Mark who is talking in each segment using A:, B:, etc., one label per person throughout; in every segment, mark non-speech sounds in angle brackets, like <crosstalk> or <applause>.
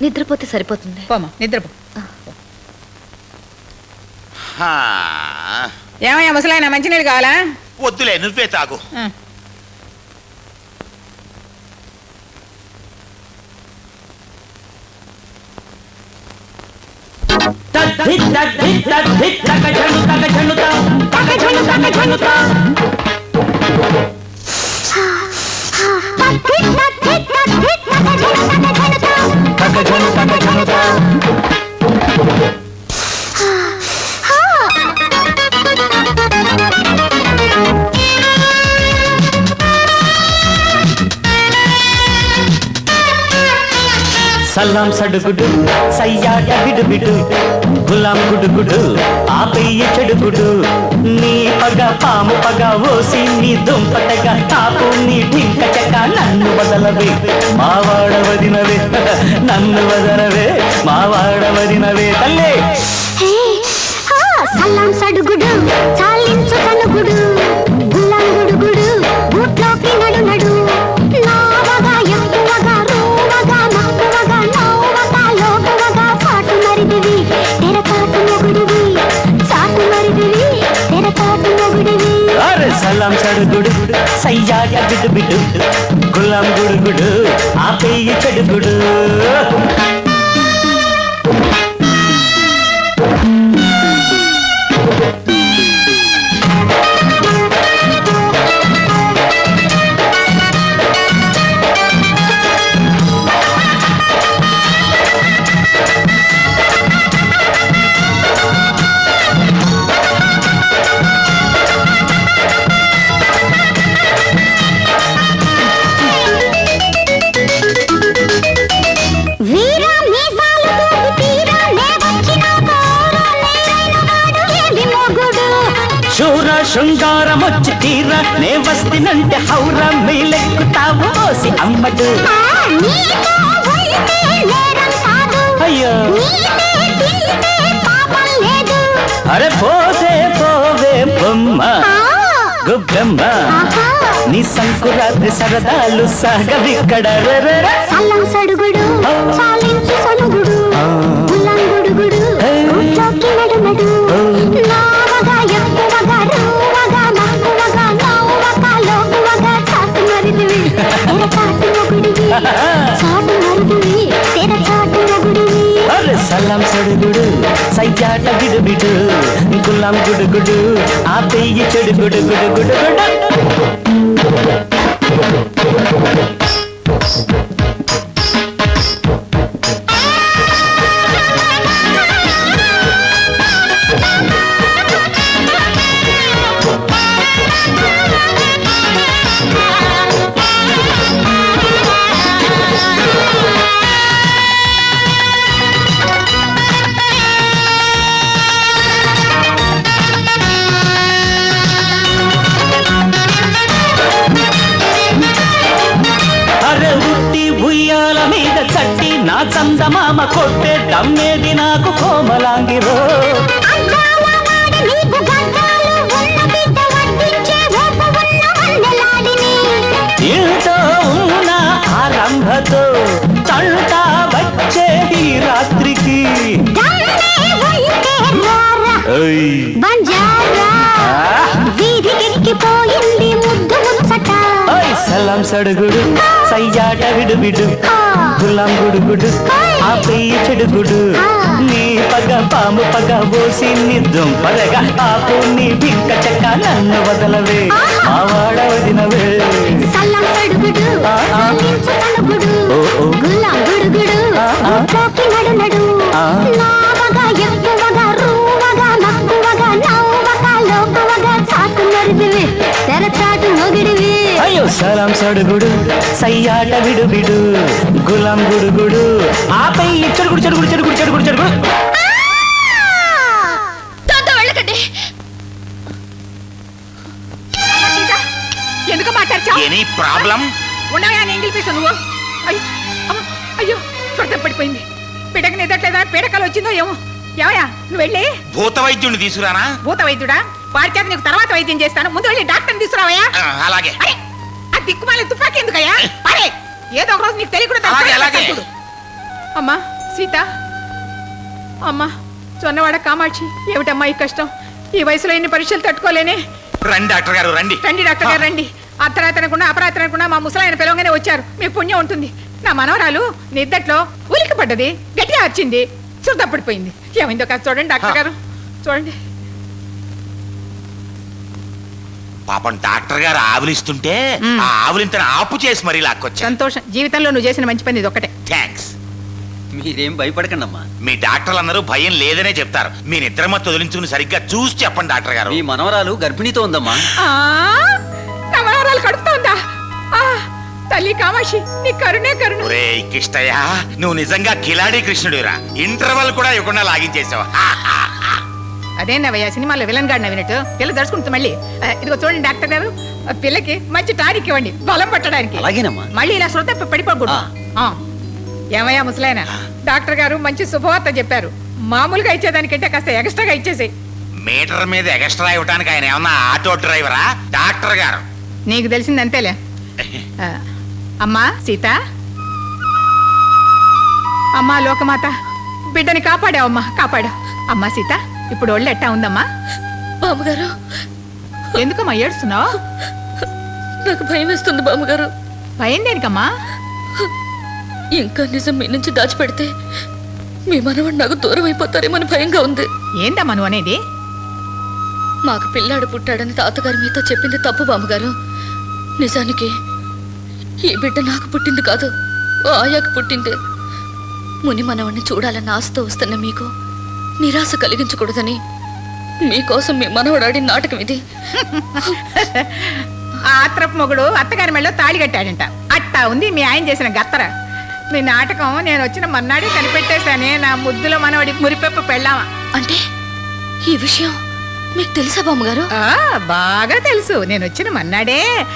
A: నిద్రపోతే సరిపోతుంది
B: పోమా నిద్రపో
C: హా,
B: ఏమయ్యా ముసలాయన మంచినీళ్ళు కావాలా
C: వద్దులే నువ్వే తాగు
B: ఆ.
D: సల్లాం సడుగుడు సయ్యాట బిడుబిడు గులాం గుడుగుడు ఆపయ్య చెడుగుడు. నీ పగ పాము పగ ఓసి నీ దుంపటగా తాపు నీ టింకటక నన్ను వదలవే. మావాడ వదినవే <laughs> నన్ను వదలవే. మావాడ వదినవే తల్లే.
E: సల్లాం సడుగుడు చాలించు కనుగుడు
D: సల్లాం సడుగుడు సయ్యాట బిడుబిడు గులాం గుడుగుడు ఆపయ్య చెడుగుడు
E: వీరా
D: శూర శృంగారం వచ్చి తీర నే వస్తినంటే హౌర మేలెక్కుతావు ఓసి అమ్మడు.
E: ఆ, నీతో ఉంటే నేరం కాదు.
D: అయ్యో. అరే పోతే పోవే బొమ్మ గుబ్బెమ్మ. నీ సంకురాత్రి సరదాలు సాగవిక్కడ
E: సడుగుడు
D: సయ్యాట బిడుబిడు గులాం గుడుగుడు ఆ పెయ్యి చెడు గుడు గుడు చందమామ కొట్టే దమ్మేది నాకు కోమలాంగిరో. సలాం సడుగుడు సయ్యాట విడుబిడు గులాం గుడుగుడు ఆ పెయ్యి చెడుగుడు. నీ పగ పాము పగ పోసి నిద్రం పదగా ఆపు నీ భింక చెక్క నన్ను వదలవే. మావాడ వదినవే.
E: గుల్లం గుడుగుడు నడు నడు.
D: సలాం సడుగుడు సయ్యాట విడుబిడు గులాం గుడుగుడు. ఆ పెయ్యి చెడుగుడు చెడుగుడు చెడుగుడు చెడుగుడు. చెడుగుడు
B: ఎందుకు మాట్లాడచావు
C: ఎనీ ప్రాబ్లం?
B: ఉండవా నేను పిలిపిస్తాను నువ్వు? అయ్యో చుడత పడిపోయింది. పిడక నిదట్లేదా పీడకలు వచ్చిందో ఏమో. ఏమయ్యా నువ్వు వెళ్ళి.
C: భూత వైద్యుడిని తీసుకురానా?
B: భూత వైద్యుడా? వారి చేత నీకు తర్వాత వైద్యం చేస్తాను. ముందు వెళ్ళి డాక్టర్ని తీసుకురావయ్యా.
C: అలాగే.
B: దిక్కుమాలి తుపాకీ ఎందుకయ్యా? అరే ఏదో ఒక రోజు నీకు తెలియకుండా
C: అలాగే, అలాగే.
B: చూడు. అమ్మా సీత. అమ్మా చొన్నవాడ కామాక్షి. ఏమిటమ్మా ఈ కష్టం? ఈ వయసులో ఇన్ని పరీక్షలు తట్టుకోలేనే?
C: రండి డాక్టర్ గారు రండి.
B: రండి డాక్టర్ గారు రండి. అర్ధరాత్రి అనకుండా అపరాత్రి అనకుండా మా ముసలాయన పిలవగానే వచ్చారు. మీకు పుణ్యం ఉంటుంది. నా మనవరాలు నిద్దట్లో ఉలికి పడ్డది గట్టిగా వచ్చింది చుట్టపడిపోయింది ఏమైందో కాదు చూడండి డాక్టర్ గారు. చూడండి.
C: పాపం డాక్టర్ గారు ఆవులిస్తుంటే. ఆ ఆవులింతను ఆపు చేసి మరీ లాక్కొచ్చా
B: సంతోషం. జీవితంలో నువ్వు చేసిన మంచి పని ఇది ఒకటే
C: థ్యాంక్స్.
F: మీరేం భయపడకండి అమ్మా
C: మీ డాక్టర్లు అందరూ భయం లేదనే చెప్తారు. మీ నిద్రమత్తు వదిలించుకుని సరిగ్గా చూసి చెప్పండి డాక్టర్ గారు.
F: మీ మనవరాలు గర్భిణీతో ఉందమ్మా.
B: ఆ, కడుపుతోందా? ఆ, తల్లి కామాక్షి నీ కరుణే కరుణ.
C: ఒరే కిష్టయ్య నువ్వు నిజంగా కిలాడి కృష్ణుడిరా ఇంటర్వల్ కూడా ఇవ్వకుండా లాగించేసావు.
B: అదేనవయ్యా సినిమాలో విలన్ గాడిన వినట్టు పిల్ల దడుచుకుంటుంది మళ్ళీ. ఆ, ఇదిగో చూడండి డాక్టర్ గారు ఆ పిల్లకి మంచి టానిక్ ఇవ్వండి బలం పట్టడానికి.
F: అలాగేనమ్మా.
B: మళ్ళీ ఇలా శ్రద్ధ పడిపోకూడదు.
F: ఆ.
B: ఆ. ఏమయ్యా ముసలాయన డాక్టర్ గారు మంచి శుభవార్త చెప్పారు. మామూలుగా ఇచ్చేదానికంటే కాస్త ఎక్స్ట్రాగా ఇచ్చేసేయ్.
C: మీటర్ మీద ఎక్స్ట్రా ఇవ్వడానికి ఆయన ఏమన్నా ఆటో డ్రైవరా? డాక్టర్ గారు.
B: నీకు తెలిసింది అంతేలే. ఆ, అమ్మా సీత. అమ్మా లోకమాత. బిడ్డని కాపాడావమ్మా కాపాడావు అమ్మా సీత. ఇప్పుడు ఒళ్ళు ఎట్టా ఉందమ్మా?
A: బామ్మగారు.
B: ఎందుకమ్మా ఏడుస్తున్నావు?
A: నాకు భయం వేస్తుంది బామ్మగారు.
B: భయం దేనికమ్మా?
A: ఇంకా నిజం మీ నుంచి దాచిపెడితే మీ మనవాడు నాకు దూరం అయిపోతారేమని భయంగా ఉంది.
B: ఏందమ్మా నువ్వు అనేది?
A: మాకు పిల్లాడు పుట్టాడని తాతగారు మీతో చెప్పింది తప్పు బామ్మగారు. నిజానికి ఈ బిడ్డ నాకు పుట్టింది కాదు ఆయాకు పుట్టింది. ముని మనవాడిని చూడాలన్న ఆశతో వస్తున్న మీకు నిరాశ కలిగించకూడదని. మీకోసం మీ మనవడాడి నాటకం ఇది.
B: ఆ ఆత్రపు మొగుడు అత్తగారి మెళ్ళలో తాళి కట్టాడంట. అట్టా ఉంది మీ ఆయన చేసిన గత్తర. మీ నాటకం నేను వచ్చిన మన్నాడే కనిపెట్టేశానే నా ముద్దుల మనవడి మురిపెప్పు పెళ్ళామా.
A: అంటే ఈ విషయం మీకు తెలుసా బామ్మగారు?
B: ఆ, బాగా తెలుసు. నేను వచ్చిన మన్నాడే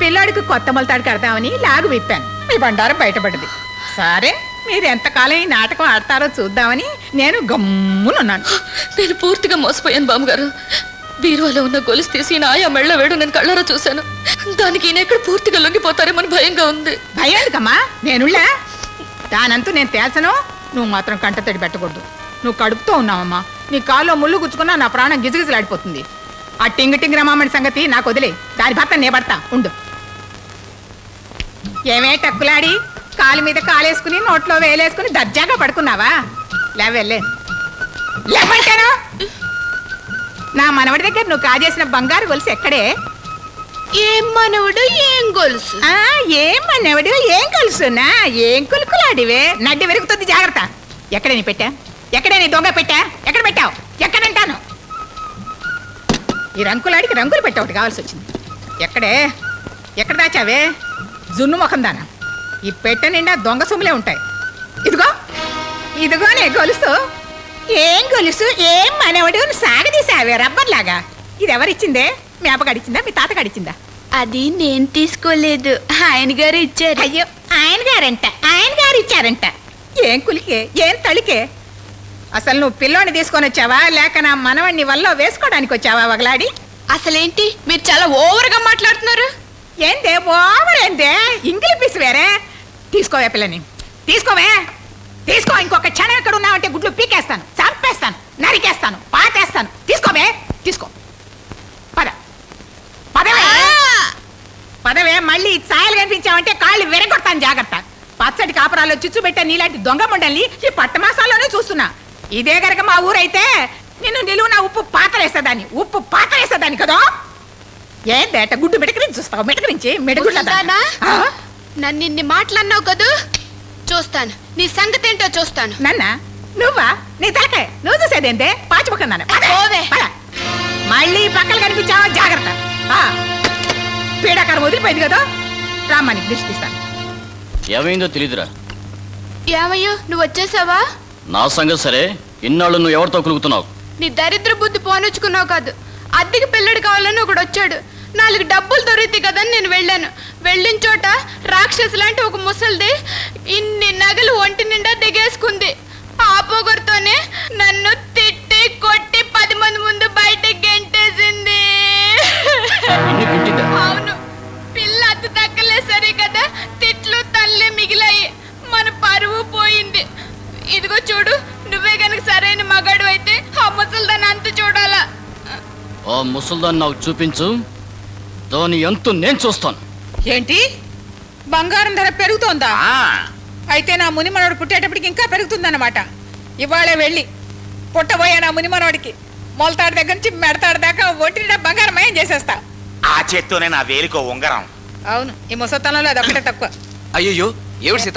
B: పిల్లాడికి కొత్త మొలతాడు కడతామని లాగు విప్పాను. మీ బండారం బయటపడింది సరే. మీరు ఎంతకాలం ఈ నాటకం ఆడతారో చూద్దామని నేను గమ్మునున్నాను.
A: నేను పూర్తిగా మోసపోయాను బామ్మగారు. బీరువాలో ఉన్న గొలుసు తీసి నా ఆయా మెళ్ళ వేడు నేను కళ్ళారా చూశాను. దానికి ఈయన ఎక్కడ పూర్తిగా లొంగిపోతారేమని భయంగా ఉంది.
B: భయం ఎందుకమ్మా? నేనుళ్ళా? దానంతూ నేను తేల్చను. నువ్వు మాత్రం కంట తడి పెట్టకూడదు. నువ్వు కడుపుతో ఉన్నావమ్మా. నీ కాల్లో ముళ్ళు గుచ్చుకున్నా నా ప్రాణం గిజగిజలాడిపోతుంది. ఆ టింగ్ టింగ్ రమామణి సంగతి నాకు వదిలే. దాని భర్త నే పడతా ఉండు. ఏమే టక్కులాడి? కాలు మీద కాలేసుకుని నోట్లో వేలేసుకుని దర్జాగా పడుకున్నావా? లేవెళ్ళే లేవంటాను నా మనవడి దగ్గర నువ్వు కాజేసిన బంగారు గొలుసు ఎక్కడే?
A: ఏం మనవుడు ఏం గొలుసు?
B: ఆ ఏం మనవడు ఏం కలుసునా ఏం కులుకులాడివే? నడ్డి విరుగుతుంది జాగ్రత్త. ఎక్కడ నీ పెట్టా? ఎక్కడ నీ దొంగ పెట్టా? ఎక్కడ పెట్టావు? ఎక్కడంటాను? ఈ రంకులాడికి రంగులు పెట్టా ఒకటి కావాల్సి వచ్చింది. ఎక్కడే? ఎక్కడ దాచావే? జున్ను ముఖం దానా ఈ పెట్ట నిండా దొంగ సొమ్ములే ఉంటాయి. ఇదిగో ఇదిగోనే గొలుసు. ఏం గొలుసు ఏం మనవడు సాగదీసావే రబ్బర్ లాగా ఇది ఎవరిచ్చిందే? మీ అప్పగడిచిందా మీ తాత గడిచిందా
A: అది నేను తీసుకోలేదు. ఆయన గారు ఇచ్చారు.
B: అయ్యో ఆయన గారంట ఆయన గారు ఇచ్చారంట. ఏం కులికే ఏం తళికే? అసలు నువ్వు పిల్లోని తీసుకొని వచ్చావా? లేక నా మనవణ్ణి వల్ల వేసుకోవడానికి వచ్చావా వగలాడి?
A: అసలేంటి? మీరు చాలా ఓవర్గా మాట్లాడుతున్నారు.
B: ఏందే ఓవర్ ఏందే ఇంగిలి పీసు వేరే. తీసుకోవే పిల్లని. తీసుకోవే. తీసుకో ఇంకొక క్షణం ఎక్కడ ఉన్నావంటే గుడ్లు పీకేస్తాను. చంపేస్తాను. నరికేస్తాను. పాతేస్తాను. తీసుకోవే తీసుకో. పద. పదవే. పదవే. మళ్ళీ ఛాయలు కనిపించావంటే కాళ్ళు విరగొడతాను జాగ్రత్త. పచ్చడి కాపురాల్లో చిచ్చు పెట్టే నీలాంటి దొంగ ముండల్ని ఈ పట్టమాసాల్లోనే చూస్తున్నా. ఇదే గనక మా ఊరైతే నిన్ను నిలువు నా ఉప్పు పాతరేసేదాన్ని ఉప్పు పాతరేసేదాన్ని కదా? ఏందేట గుడ్డు మిడకరించి చూస్తావు? మిడకరించి మిడగుడ్ల
G: వస్తానా? నన్ను ఇన్ని మాటలన్నావు కదూ? చూస్తాను. నీ సంగతి ఏంటో చూస్తాను.
B: నన్న నువ్వా? నీ తలకాయ. నువ్వు చూసేదేంటే? పాచిపోకున్నాను
G: పోవే.
B: మళ్ళీ పక్కలు కనిపించావా? జాగ్రత్త. ఆ, పీడాకారం వదిలిపోయింది కదా? రామ్మా నీకు దృష్టి తీస్తాను.
H: ఏమైందో తెలీదురా.
G: ఏమయ్యో? నువ్వు వచ్చేసావా?
H: నా సంగతి సరే. ఇన్నాళ్ళు నువ్వు ఎవరితో కులుగుతున్నావు?
G: నీ దరిద్ర బుద్ధి పోనొచ్చుకున్నావు కాదు. అద్దెకి పిల్లడు కావాలని ఒకడు వచ్చాడు. నాలుగు డబ్బులు దొరికితే కదని నేను వెళ్ళాను. వెళ్ళిన చోట రాక్షసు లాంటి ఒక ముసలిది ఇన్ని నగలు ఒంటి నిండా దిగేసుకుంది. ఆ పొగరుతోనే నన్ను తిట్టి కొట్టి పది మంది ముందు బయటకు గెంటేసింది. అవును. పిల్ల అత్త తగ్గలే సరే కదా తిట్లు తల్లే మిగిలాయి. మన పరువు పోయింది.
H: ఇదిగో చూడు నువ్వే గనక సరైన మగాడు అయితే ఆ ముసల్దాన్ని అంత చూడాలా? ఆ ముసల్దాన్ని నాకు చూపించు. దాని ఎంతో నేను చూస్తాను.
B: ఏంటి? బంగారం ధర పెరుగుతోందా? అయితే నా మునిమనోడు పుట్టేటప్పటికి ఇంకా పెరుగుతుందన్నమాట. ఇవాళే వెళ్ళి పుట్టబోయే నా మునిమనోడికి మొలతాడు దగ్గర నుంచి మెడతాడు దాకా ఒంటి బంగారం మయం చేసేస్తా.
C: ఆ చేత్తోనే నా వేలికో ఉంగరం.
B: అవును ఈ ముసతనంలో అది ఒకటే తక్కువ.
I: అయ్యో ఏమిటి సీత?